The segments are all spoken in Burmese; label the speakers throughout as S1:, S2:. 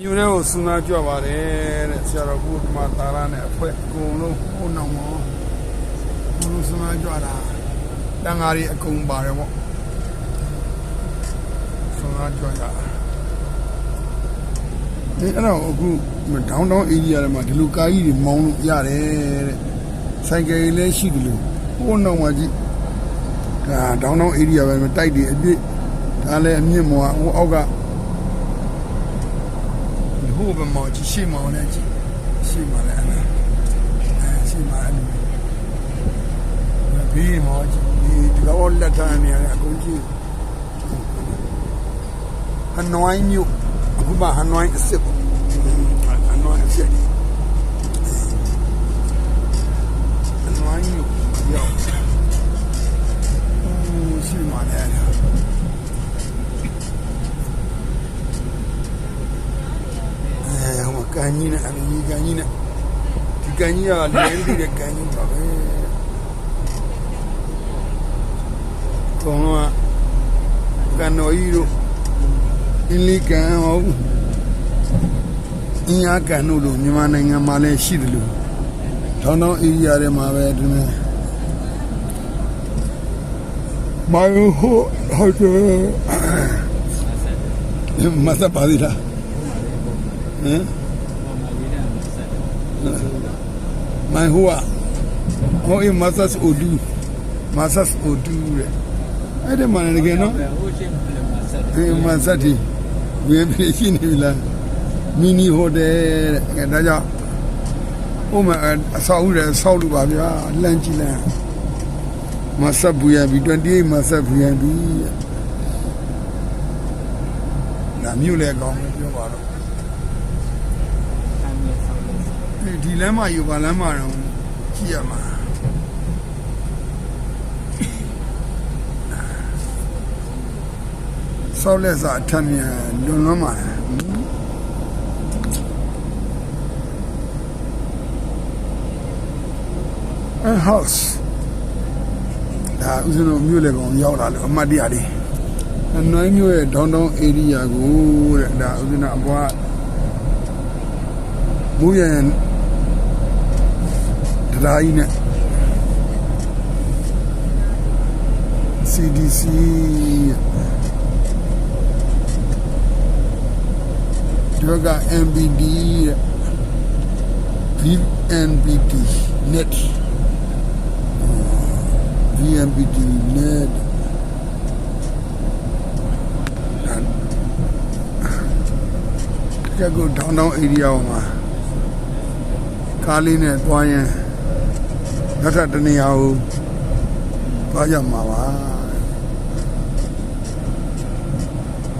S1: မြူတဲ့ကိုစူနာကြွပါတယ်တဲ့ဆရာတော်ဘုရားတာရနဲ့အဖွဲအကုန်လုံးဟိုနောင်မောဘုရားစူနာကြွတာတန်ဃာတွေအကုန်ပါတယ်ပေါ့စူနာကြွတာဒီအဲ့တော့အခုဒေါင်းဒေါင်းအေရီးယားထဲမှာဒီလိုကားကြီးတွေမောင်းလို့ရတယ်တဲ့ဆိုင်ကယ်ကြီးလည်းရှိတယ်လို့ဟိုနောင်မှာကြည့်ဒါဒေါင်းဒေါင်းအေရီးယားပဲတိုက်တယ်အပြစ်ဒါလည်းအမြင့်မောဟိုအောက်က ဟိုဘက်မှာကြည့်ရှိမောင်းနဲ့ကြည့်ရှိမှလည်းအဲ့ဒါအဲရှိမှအဲ့ဒါဘေးမှာကြည့်ဒီတော့လက်ထမ်းနေရအကုန်ကြည့်ဟနွိုင်းမြို့အခုမှဟနွိုင်းအစ်စ်ပေါ့ဟနွိုင်းအစ်စ်ဟနွိုင်းမြို့ရော က်ဟိုရှိမှလည်းအဲ့ဒါအဲဟိုမှာကန်ကြီးနဲ့အမကြီးကန်ကြီးနဲ့ဒီကန်ကြီးကလည်းပြီးတဲ့ကန်ကြီးပါပဲကောင်းတော့ကန်တော်ကြီးတို့အင်းလေးကန်ဟုတ်အင်းအားကန်တို့လိုမြန်မာနိုင်ငံမှာလည်းရှိတယ်လို့ထောင်းထောင်းအေရီးယားထဲမှာပဲဒီနေ့မာယိုဟိုဟုတ်တယ်မသပါသေးလားဟမ် မိုင်ဟိုอ่ะဟိုအမဆတ်အိုဒူမဆတ်အိုဒူတဲ့အဲ့ဒီမှာလည်းတကယ်နော်
S2: ဟုတ်ရှင်းတယ်မှာဆက်
S1: အေးမဆတ်တီဝင်းပြရှိနေပြီလားမီနီဟိုတယ်တဲ့ဒါကြောင့်ဟိုမှာအဆောက်အဦတွေဆောက်လို့ပါဗျာလမ်းကြည့်လမ်းမဆတ်ဘူးရပြီ28မဆတ်ဘူးရပြီနာမြို့လေကောင်းတယ်ပြောပါတော့
S2: ခံရဆောင်လို့
S1: ဒီလမ်းမယူပါလမ်းမတော့ကြည့်ရမှာဆောက်လက်စာအထက်မြန်လွန်လွန်မှာအဟော့စ်ဒါဥစဉ်တို့မြို့လေကောင်ရောက်လာလို့အမတ်တရားလေးအနွိုင်းမြို့ရဲ့ဒေါင်းဒေါင်းဧရိယာကိုတဲ့ဒါဥစဉ်တို့အပွားမူရန် တရားကြီးနဲ့ CDC ဒီက MBD တဲ့ VNBD net VNBD net တကယ်ကိုဒေါင်းဒေါင်း area မှာကားလေးနဲ့တွားရင် နောက်ထပ်တနေရာကိုသွားကြမှာပါ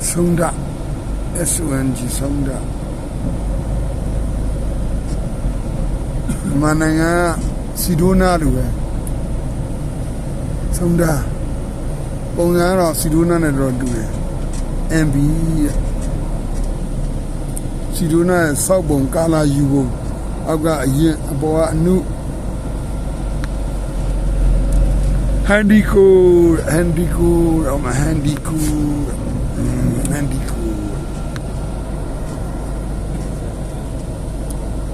S1: ဆုံးဒ SONG ဆုံးဒမနင်္ဂစီဒိုနာလိုပဲဆုံးဒပုံစံတော့စီဒိုနာနဲ့တော့တူတယ် MB စီဒိုနာရဲ့စောက်ပုံကာလာယူပုံအောက်ကအရင်အပေါ်ကအနု Handico, Handico, um, Handico, mm, Handico.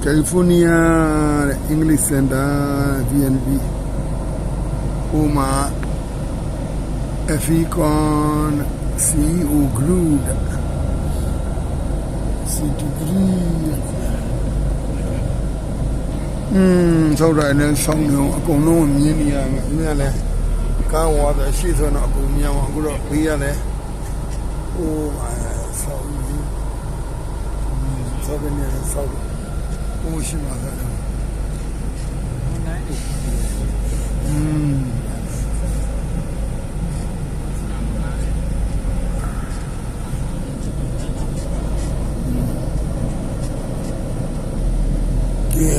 S1: California English Center, VNB. Oma, FECON, CEO Group, CTG. อืมဆောက်တယ်လည်းဆောင်းနေအောင်အကုန်လုံးမြင်နေရမယ်။မြင်လဲ ကားဝါတဲ့ရှေ့ဆိုတော့အကုန်မြင်အောင်အခုတော့ဘေးရတယ်။ဟိုအဲဆောင်းနေဆောက်နေဆောက်ဟိုရှိမှာလည်း
S2: နိုင်တယ်
S1: อืมကဲ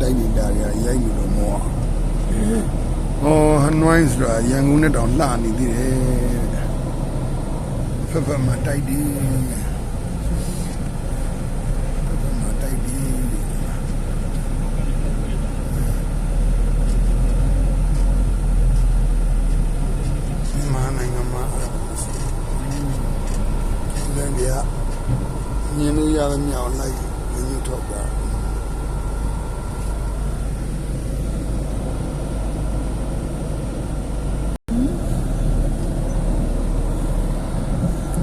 S1: တိုက်နေတာရရိုက်လို့တော့မော ဟောဟနွိုင်းဆိုတာရန်ကုန်နဲ့တောင်လှနေသေးတယ်ဖက်ဖက်မှာတိုက်တယ်ဖက်ဖက်မှာတိုက်တယ် မြန်မာနိုင်ငံမှာလည်းပြညနေ ရသမျှကိုလိုက်ညှို့ထုတ်တာ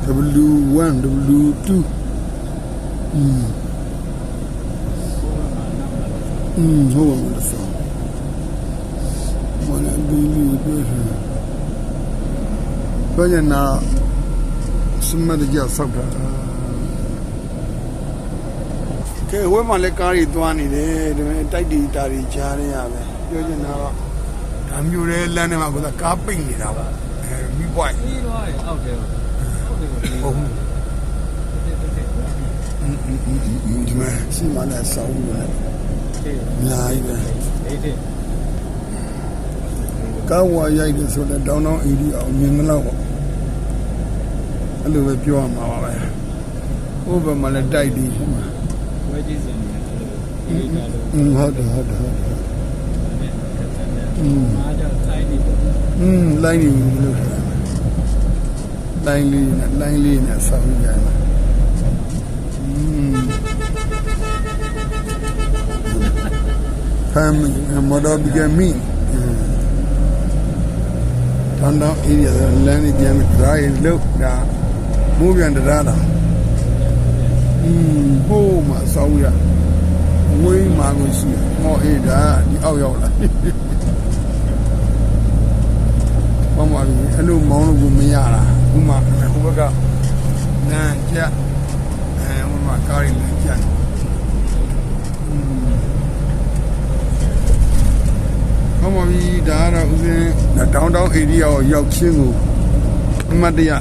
S1: W1 W2 อืมอืมဟုတ်ပါဘူးဆောမနဘီလီပဲဘာညာနာစမတ်ကြဆောက်တာကဲဝဲမှာလည်းကားတွေသွားနေတယ်ဒါပေမဲ့တိုက်တီတာတွေကြားရရပဲပြောချင်တာတော့ဒါမျိုးလဲလမ်းထဲမှာကကားပိတ်နေတာပါအဲမိပွိုင်း
S2: ပြီးတော့ရအောက်တယ်ဟုတ်တယ်ဟုတ်တယ်
S1: ဟုတ်
S2: တက်တက်တက်
S1: ဒီမှာစီမနဲ့ဆောင်းနေတယ်
S2: တယ်
S1: အများကြီးပဲ
S2: အေးတယ်
S1: ကားဝါရိုက်တယ်ဆိုတော့တောင်းတောင်းအေဒီအောင်မြင်မလို့ပေါ့အဲ့လိုပဲပြောရမှာပါပဲဟိုဘက်မှာလည်းတိုက်တယ်ဟိုမှာ
S2: ဝဲကြီးစင်တယ်အေးဒါလို့
S1: อืมဟုတ်တယ်ဟုတ်တယ်ဟုတ်တယ်
S2: อืมအားကြောင့်တိုင်းနေပေါ့
S1: อืมလိုင်းနေဘူးလို့ဆိုတာလိုင်းလေးနဲ့လိုင်းလေးနဲ့ဆော ဖမ်းမော်တော်ဘီကမီတန်တောင်းအေးရလမ်းနေပြန်ဒရိုင်းလို့ဒါမိုးပြန်တရားတာอืมဟိုးမှာဆောင်းရဝိမ်းမှာကိုရှိဟောအေးဒါဒီအောက်ရောက်လာဘာမှမအဲ့လိုမောင်းလို့ကိုမရတာဥမာဟိုဘက်ကနန်းကြအဲဥမာကားရည်လည်းကြဘာ မှမပြီးဒါကတော့ဥစဉ်တောင်တောင်ဧရိယာကိုရောက်ချင်းကိုအမတ်တရ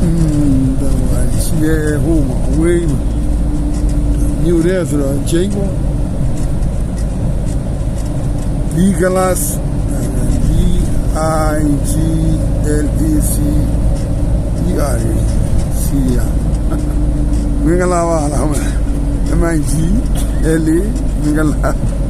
S1: อืมဒါပါရှိရဲဟိုမှာအဝေးမှာညူရဲဆိုတော့ချိန်ပေါ့ B class B I G L E C E R A C ရမင်္ဂလာပါလားမ M I G L E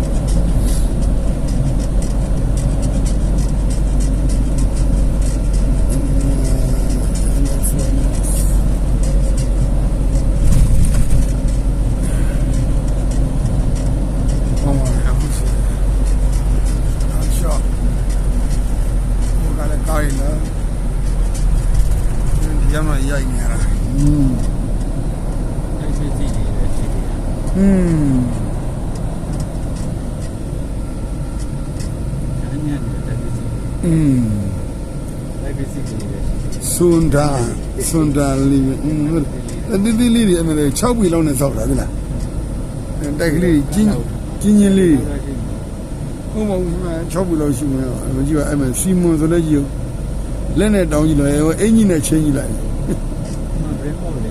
S1: စွန်ဒါစွန်ဒါလေးပဲอืมဟုတ်တယ်တိတိလေးတွေအမေ6ပြီလောက်နဲ့စောက်တာဒီလားအဲတိုက်ကလေးကြီးကြီးကြီးလေးဟုတ်မဟုတ်6ပြီလောက်ရှိမယ်မကြည့်ပါအဲ့မစီမွန်ဆိုလည်းကြည့်လက်နဲ့တောင်းကြည့်လိုက်အင်ကြီးနဲ့ချင်းကြည့်လိုက်
S2: မဘယ်ပေါ့လေ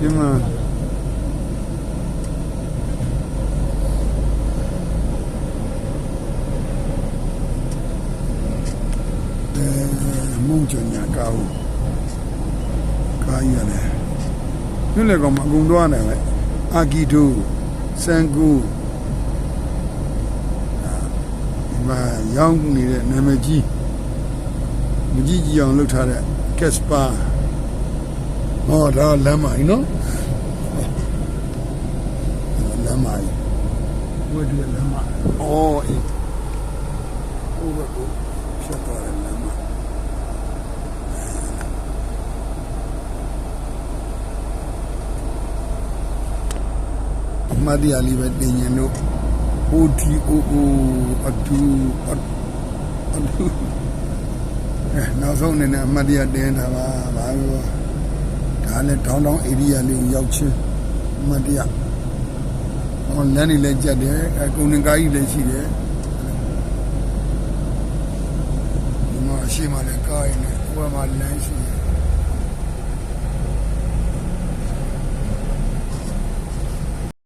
S1: ဒီမှာအဲမုံချညာကော င်းကားရတယ်ညလေကောင်မအကုန်တော့နေပဲအာဂီတိုစန်ကူဒီမှာရောင်းနေတဲ့နာမည်ကြီးမကြီးကြီးအောင်လုပ်ထားတဲ့ကက်စပါဟောဒါလမ်းမကြီးနော်လမ်းမကြီးဝတ်ဒီလမ်းမအော်အေးဟိုဘက်ကိုဖြတ်သွားတယ်လ မ်းမမဒီအလီပဲတင်ရင်တို့ OTOO အတူအတူအဲနောက်ဆုံးအနေနဲ့အမတ်တရတင်းထားပါဘာလို့ဒါလည်းတောင်းတောင်းဧရိယာလေးကိုရောက်ချင်းအမတ်တရဟောလမ်းနေလည်းကြက်တယ်အဲကုန်ငင်ကားကြီးလည်းရှိတယ်ဒီမှာအရှိမှလည်းကားရင်းနဲ့ဟိုမှာလမ်းရှိတယ်